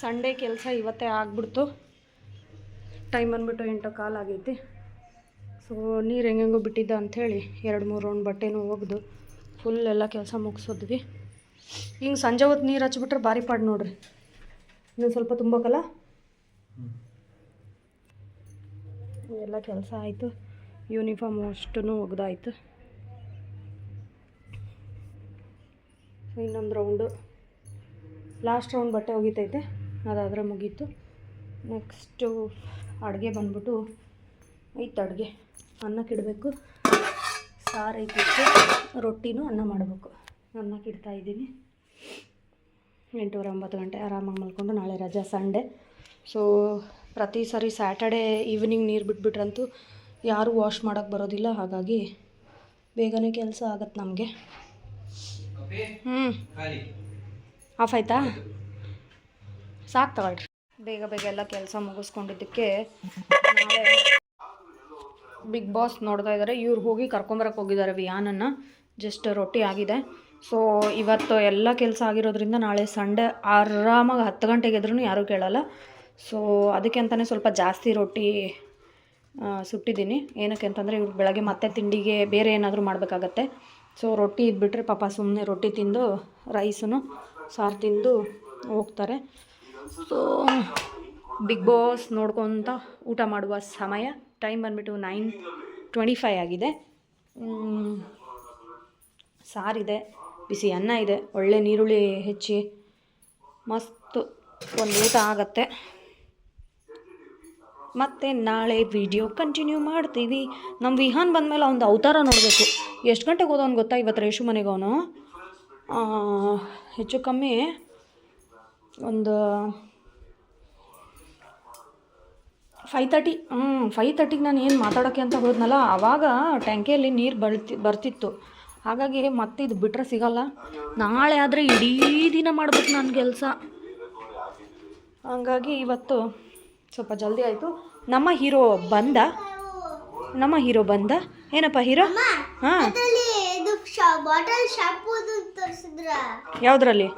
Sunday ಕೆಲಸ ಇವತ್ತೇ ಆಗ್ಬಿಡ್ತು. ಟೈಮ್ ಬಂದ್ಬಿಟ್ಟು ಎಂಟು ಕಾಲು ಆಗೈತಿ. ಸೊ ನೀರು ಹೆಂಗೆಂಗೋ ಬಿಟ್ಟಿದ್ದ ಅಂಥೇಳಿ ಎರಡು ಮೂರು ರೌಂಡ್ ಬಟ್ಟೆನೂ ಒಗ್ದು ಫುಲ್ ಎಲ್ಲ ಕೆಲಸ ಮುಗಿಸೋದ್ವಿ. ಹಿಂಗೆ ಸಂಜೆ ಹೊತ್ತು ನೀರು ಹಚ್ಬಿಟ್ರೆ ಭಾರಿ ಪಾಡು ನೋಡ್ರಿ. ಇನ್ನೊಂದು ಸ್ವಲ್ಪ ತುಂಬಕಲ್ಲ ಎಲ್ಲ ಕೆಲಸ ಆಯಿತು. ಯೂನಿಫಾರ್ಮ್ ಅಷ್ಟೂ ಒಗ್ದಾಯ್ತು. ಇನ್ನೊಂದು ರೌಂಡು ಲಾಸ್ಟ್ ರೌಂಡ್ ಬಟ್ಟೆ ಒಗಿತೈತೆ. ಅದಾದರೆ ಮುಗೀತು. ನೆಕ್ಸ್ಟು ಅಡುಗೆ ಬಂದ್ಬಿಟ್ಟು ಐತೆ ಅಡುಗೆ ಅನ್ನಕ್ಕೆ ಇಡಬೇಕು. ಸಾರು ಐತಿತ್ತು ರೊಟ್ಟಿನೂ ಅನ್ನ ಮಾಡಬೇಕು. ಅನ್ನಕ್ಕೆ ಇಡ್ತಾ ಇದ್ದೀನಿ. ಎಂಟೂವರೆ ಒಂಬತ್ತು ಗಂಟೆ ಆರಾಮಾಗಿ ಮಲ್ಕೊಂಡು ನಾಳೆ ರಜಾ ಸಂಡೇ. ಸೊ ಪ್ರತಿ ಸಾರಿ ಸ್ಯಾಟರ್ಡೇ ಈವ್ನಿಂಗ್ ನೀರು ಬಿಟ್ಬಿಟ್ರಂತೂ ಯಾರೂ ವಾಶ್ ಮಾಡೋಕ್ಕೆ ಬರೋದಿಲ್ಲ. ಹಾಗಾಗಿ ಬೇಗನೆ ಕೆಲಸ ಆಗತ್ತೆ ನಮಗೆ. ಹ್ಞೂ ಆಫ್ ಆಯ್ತಾ? ಸಾಕು ತಗೊಳ್ರಿ ಬೇಗ ಬೇಗ ಎಲ್ಲ ಕೆಲಸ ಮುಗಿಸ್ಕೊಂಡಿದ್ದಕ್ಕೆ ಬಿಗ್ ಬಾಸ್ ನೋಡ್ತಾ ಇದ್ದಾರೆ ಇವ್ರು ಹೋಗಿ ಕರ್ಕೊಂಬರಕ್ಕೆ ಹೋಗಿದ್ದಾರೆ ವಿಯಾನನ್ನು. ಜಸ್ಟ್ ರೊಟ್ಟಿ ಆಗಿದೆ. ಸೊ ಇವತ್ತು ಎಲ್ಲ ಕೆಲಸ ಆಗಿರೋದ್ರಿಂದ ನಾಳೆ ಸಂಡೇ ಆರಾಮಾಗಿ ಹತ್ತು ಗಂಟೆಗೆ ಎದ್ರೂ ಯಾರೂ ಕೇಳಲ್ಲ. ಸೊ ಅದಕ್ಕೆ ಅಂತಲೇ ಸ್ವಲ್ಪ ಜಾಸ್ತಿ ರೊಟ್ಟಿ ಸುಟ್ಟಿದ್ದೀನಿ. ಏನಕ್ಕೆ ಅಂತಂದರೆ ಇವ್ರು ಬೆಳಗ್ಗೆ ಮತ್ತೆ ತಿಂಡಿಗೆ ಬೇರೆ ಏನಾದರೂ ಮಾಡಬೇಕಾಗತ್ತೆ. ಸೊ ರೊಟ್ಟಿ ಇದ್ಬಿಟ್ರೆ ಪಾಪ ಸುಮ್ಮನೆ ರೊಟ್ಟಿ ತಿಂದು ರೈಸನ್ನು ಸಾರು ತಿಂದು ಹೋಗ್ತಾರೆ. ಸೊ ಬಿಗ್ ಬಾಸ್ ನೋಡ್ಕೊತ ಊಟ ಮಾಡುವ ಸಮಯ. ಟೈಮ್ ಬಂದುಬಿಟ್ಟು ನೈನ್ ಟ್ವೆಂಟಿ ಫೈ ಆಗಿದೆ ಸಾರಿದೆ ಬಿಸಿ ಅನ್ನ ಇದೆ, ಒಳ್ಳೆ ನೀರುಳ್ಳಿ ಹೆಚ್ಚಿ ಮಸ್ತ್ ಒಂದು ಊಟ ಆಗತ್ತೆ. ಮತ್ತು ನಾಳೆ ವಿಡಿಯೋ ಕಂಟಿನ್ಯೂ ಮಾಡ್ತೀವಿ. ನಮ್ಮ ವಿಹಾನ್ ಬಂದಮೇಲೆ ಅವ್ನು ಅವತಾರ ನೋಡಬೇಕು. ಎಷ್ಟು ಗಂಟೆಗೆ ಹೋದವನು ಗೊತ್ತಾ ಇವತ್ತು ರೇಷು ಮನೆಗೆ ಅವನು? ಹೆಚ್ಚು ಕಮ್ಮಿ ಒಂದು ಫೈ ತರ್ಟಿ ಹ್ಞೂ ಫೈ ತರ್ಟಿಗೆ ನಾನು ಏನು ಮಾತಾಡೋಕ್ಕೆ ಅಂತ ಹೋದ್ನಲ್ಲ ಆವಾಗ ಟ್ಯಾಂಕಿಯಲ್ಲಿ ನೀರು ಬರ್ತಿ ಬರ್ತಿತ್ತು. ಹಾಗಾಗಿ ಮತ್ತೆ ಇದು ಬಿಟ್ಟರೆ ಸಿಗಲ್ಲ. ನಾಳೆ ಆದರೆ ಇಡೀ ದಿನ ಮಾಡ್ಬೇಕು ನನ್ನ ಕೆಲಸ. ಹಂಗಾಗಿ ಇವತ್ತು ಸ್ವಲ್ಪ ಜಲ್ದಿ ಆಯಿತು. ನಮ್ಮ ಹೀರೋ ಬಂದ? ನಮ್ಮ ಹೀರೋ ಬಂದ? ಏನಪ್ಪ ಹೀರೋ? ಹಾಂ. ಯಾವುದ್ರಲ್ಲಿ?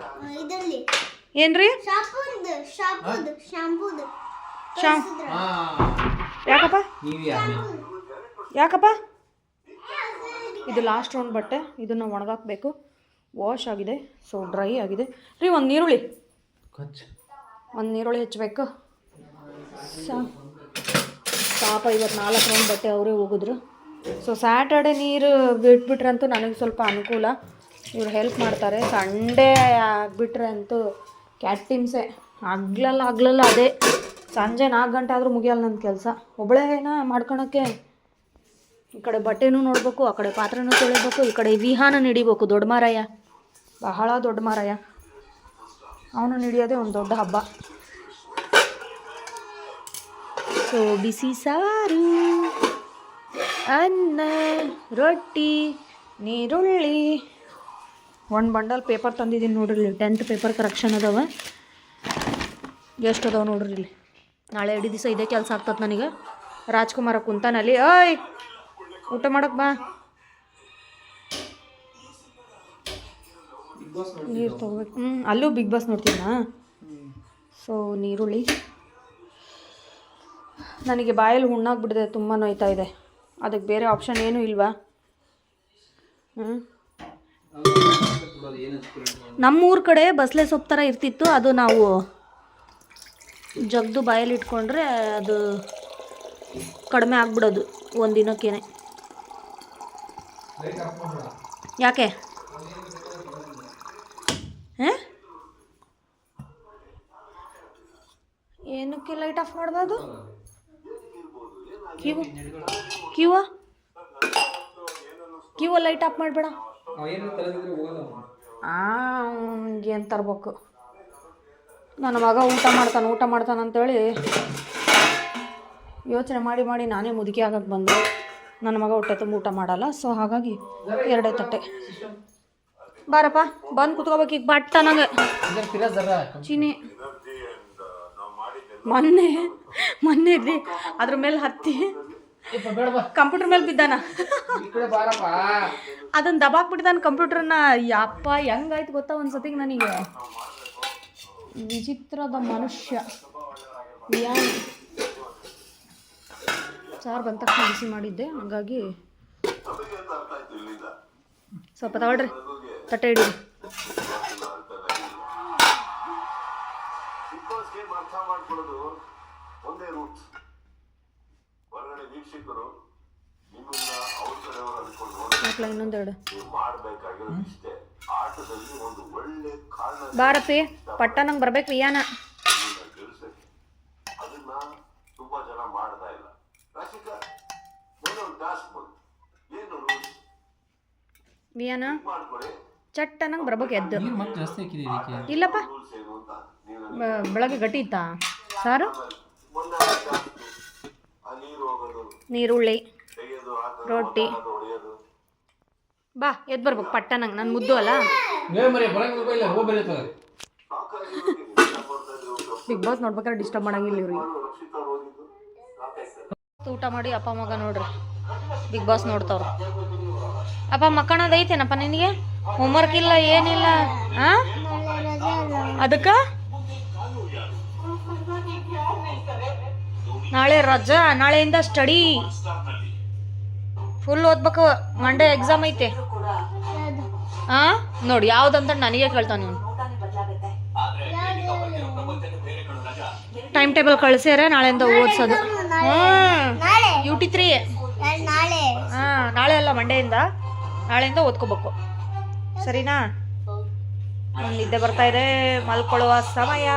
ಏನ್ರಿ? ಶಾಂಪೂದು ಶಾಂಪೂದು ಶಾಂಪೂದು. ಶಾಮ್ ಯಾಕಪ್ಪ? ಯಾಕಪ್ಪ? ಇದು ಲಾಸ್ಟ್ ರೌಂಡ್ ಬಟ್ಟೆ. ಇದನ್ನು ಒಣಗಾಕಬೇಕು. ವಾಶ್ ಆಗಿದೆ. ಸೊ ಡ್ರೈ ಆಗಿದೆ. ರೀ ಒಂದು ನೀರುಳ್ಳಿ ಒಂದು ನೀರುಳ್ಳಿ ಹೆಚ್ಚಬೇಕು ಸಾ ಪಾಪ ಇವತ್ತು ನಾಲ್ಕು ರೌಂಡ್ ಬಟ್ಟೆ ಅವರೇ ಹೋಗಿದ್ರು ಸೊ ಸ್ಯಾಟರ್ಡೆ ನೀರು ಬಿಟ್ಬಿಟ್ರಂತೂ ನನಗೆ ಸ್ವಲ್ಪ ಅನುಕೂಲ. ಇವ್ರು ಹೆಲ್ಪ್ ಮಾಡ್ತಾರೆ. ಸಂಡೇ ಆಗಿಬಿಟ್ರೆ ಅಂತೂ ಕ್ಯಾಟಿಮ್ಸೆ ಆಗ್ಲಲ್ಲ ಆಗ್ಲಲ್ಲ ಅದೇ. ಸಂಜೆ ನಾಲ್ಕು ಗಂಟೆ ಆದರೂ ಮುಗಿಯಲ್ಲ ನನ್ನ ಕೆಲಸ. ಒಬ್ಬಳೇನ ಮಾಡ್ಕೊಳಕ್ಕೆ. ಈ ಕಡೆ ಬಟ್ಟೆನೂ ನೋಡಬೇಕು, ಆ ಕಡೆ ಪಾತ್ರೆನೂ ತೊಳಿಬೇಕು, ಈ ಕಡೆ ವಿಹಾನ ನಡಿಬೇಕು ದೊಡ್ಡ ಮಾರಾಯ ಬಹಳ ದೊಡ್ಡ ಮಾರಾಯ ಅವನು ಹಿಡಿಯೋದೇ ಒಂದು ದೊಡ್ಡ ಹಬ್ಬ. ಸೊ ಬಿಸಿ ಸಾರು, ಅನ್ನ, ರೊಟ್ಟಿ, ನೀರುಳ್ಳಿ. ಒಂದು ಬಂಡಲ್ ಪೇಪರ್ ತಂದಿದ್ದೀನಿ ನೋಡ್ರಿ ಇಲ್ಲಿ. ಟೆಂತ್ ಪೇಪರ್ ಕರೆಕ್ಷನ್ ಅದಾವ. ಎಷ್ಟು ಅದಾವ ನೋಡ್ರಿ ಇಲ್ಲಿ. ನಾಳೆ ಎರಡು ದಿವಸ ಇದೇ ಕೆಲಸ ಆಗ್ತದೆ ನನಗೆ. ರಾಜ್ಕುಮಾರ ಕುಂತಾನಲ್ಲಿ. ಓಯ್! ಊಟ ಮಾಡಕ್ಕೆ ಬಾ. ನೀರು ತಗೋಬೇಕು. ಹ್ಞೂ ಅಲ್ಲೂ ಬಿಗ್ ಬಾಸ್ ನೋಡ್ತೀನಾ ಸೊ ನೀರುಳ್ಳಿ. ನನಗೆ ಬಾಯಲ್ಲಿ ಹುಣ್ಣಾಗ್ಬಿಟ್ಟಿದೆ, ತುಂಬ ನೋಯ್ತಾ ಇದೆ. ಅದಕ್ಕೆ ಬೇರೆ ಆಪ್ಷನ್ ಏನೂ ಇಲ್ವಾ? ಹ್ಞೂ ನಮ್ಮೂರ ಕಡೆ ಬಸಳೆ ಸೊಪ್ಪು ಥರ ಇರ್ತಿತ್ತು ಅದು ನಾವು ಜಗ್ದು ಬಾಯಲ್ಲಿ ಇಟ್ಕೊಂಡ್ರೆ ಅದು ಕಡಿಮೆ ಆಗ್ಬಿಡೋದು ಒಂದಿನಕ್ಕೇನೆ ದಿನಕ್ಕೇನೆ. ಯಾಕೆ? ಏನಕ್ಕೆ ಲೈಟ್ ಆಫ್ ಮಾಡ್ಬೋದು ಕ್ಯೂ ಕಿವ? ಕಿವ ಲೈಟ್ ಆಫ್ ಮಾಡಬೇಡ. ಏನು ತರ್ಬೇಕು. ನನ್ನ ಮಗ ಊಟ ಮಾಡ್ತಾನೆ ಊಟ ಮಾಡ್ತಾನೆ ಅಂತೇಳಿ ಯೋಚನೆ ಮಾಡಿ ಮಾಡಿ ನಾನೇ ಮುದುಕಿ ಆಗಕ್ಕೆ ಬಂದೆ. ನನ್ನ ಮಗ ಹೊಟ್ಟೆ ತುಂಬ ಊಟ ಮಾಡಲ್ಲ ಸೊ ಹಾಗಾಗಿ ಎರಡೇ ತಟ್ಟೆ. ಬಾರಪ್ಪ, ಬಂದು ಕುತ್ಕೋಬೇಕು ಈಗ ಬಟ್ಟ ನಂಗೆ. ಚೀನಿ. ಮೊನ್ನೆ ಮೊನ್ನೆ ಅದ್ರ ಮೇಲೆ ಹತ್ತಿ. ಕಂಪ್ಯೂಟರ್ ಮೇಲೆ ಬಿದ್ದಾನ. ಅದನ್ನ ದಬಾಕ್ಬಿಟ್ಟಿದ್ದಾನೆ ಕಂಪ್ಯೂಟರ್ನ. ಯಪ್ಪ ಹೆಂಗಾಯ್ತು ಗೊತ್ತಾ ಒಂದು ಸತಿಗೆ ನನಗೆ? ವಿಚಿತ್ರದ ಮನುಷ್ಯ. ಸಾರ್ ಬಂದ ತಕ್ಷಣ ಬಿಸಿ ಮಾಡಿದ್ದೆ. ಹಾಗಾಗಿ ಸ್ವಲ್ಪ ತಗೊಳ್ರಿ. ತಟ್ಟೆ ಹಿಡಿ ಒಂದೇ ರೂಟ್ ವೀಕ್ಷಕರು ನಿಮ್ಮನ್ನ ಅವ್ರ ಕಡೆಯವರು ಅನ್ಕೊಂಡು ನೋಡಿ ಇನ್ನೊಂದೆರಡು ನೀವು ಮಾಡ್ಬೇಕಾಗಿರೋದು ಇಷ್ಟೇ. ಆಟದಲ್ಲಿ ಒಂದು ಒಳ್ಳೆ ಕಾರಣ ಬಾರಪ್ಪಿ ಪಟ್ಟ ನಂಗೆ ಬರ್ಬೇಕು ವಿಯಾನ. ಅದನ್ನ ತುಂಬಾ ಜನ ಮಾಡ್ತಾ ಇಲ್ಲ. ರಾಶಿಕಾ ಒಂದು ಟಾಸ್ಕ್ ಬಂತು ಏನು ರೂಲ್ಸ್? ವಿಯಾನ? ಮಾಡ್ಕೊಳ್ಳಿ ಚಟ್ಟ ನಂಗೆ ಬರ್ಬೇಕು ಎದ್ದು. ಇಲ್ಲಪ್ಪ. ಬೆಳಗ್ಗೆ ಗಟ್ಟಿ ಇತ್ತಾ? ಸಾರು? ನೀರುಳ್ಳಿ ರೊಟ್ಟಿ. ಬಾ ಎದ್ದು ಬರ್ಬೇಕು ಪಟ್ಟ ನಂಗೆ ನನ್ನ ಮುದ್ದು ಅಲ್ಲ? ಬಿಗ್ ಬಾಸ್ ನೋಡ್ಬೇಕಾದ್ರೆ ಡಿಸ್ಟರ್ಬ್ ಮಾಡಂಗಿಲ್ಲ ಇವ್ರಿಗೆ. ಊಟ ಮಾಡಿ ಅಪ್ಪ ಮಗ ನೋಡ್ರಿ. ಬಿಗ್ ಬಾಸ್ ನೋಡ್ತಾವ್ರ. ಅಪ್ಪ ಮಕ್ಕಳದೈತೇನಪ್ಪ ನಿನಗೆ? ಹೋಮ್ವರ್ಕ್ ಇಲ್ಲ ಏನಿಲ್ಲ ಹಾಂ ಅದಕ್ಕ? ನಾಳೆ ರಜಾ ನಾಳೆಯಿಂದ ಸ್ಟಡಿ ಫುಲ್ ಓದ್ಬೇಕು ಮಂಡೇ ಎಕ್ಸಾಮ್ ಐತೆ. ಹಾ ನೋಡಿ ಯಾವ್ದಂತ ನನಗೆ ಕೇಳ್ತಾನೆ ಟೈಮ್ ಟೇಬಲ್ ಕಳ್ಸ್ಯಾರ ನಾಳೆಯಿಂದ ಓದ್ಸೋದು. ಹ್ಞೂ ಯು ಟಿ ತ್ರೀ ಹಾ ನಾಳೆ ಅಲ್ಲ ಮಂಡೆಯಿಂದ ನಾಳೆಯಿಂದ ಓದ್ಕೋಬೇಕು. ಸರಿನಾ? ನಿದ್ದೆ ಬರ್ತಾ ಇದೆ ಮಲ್ಕೊಳ್ಳುವ ಸಮಯ.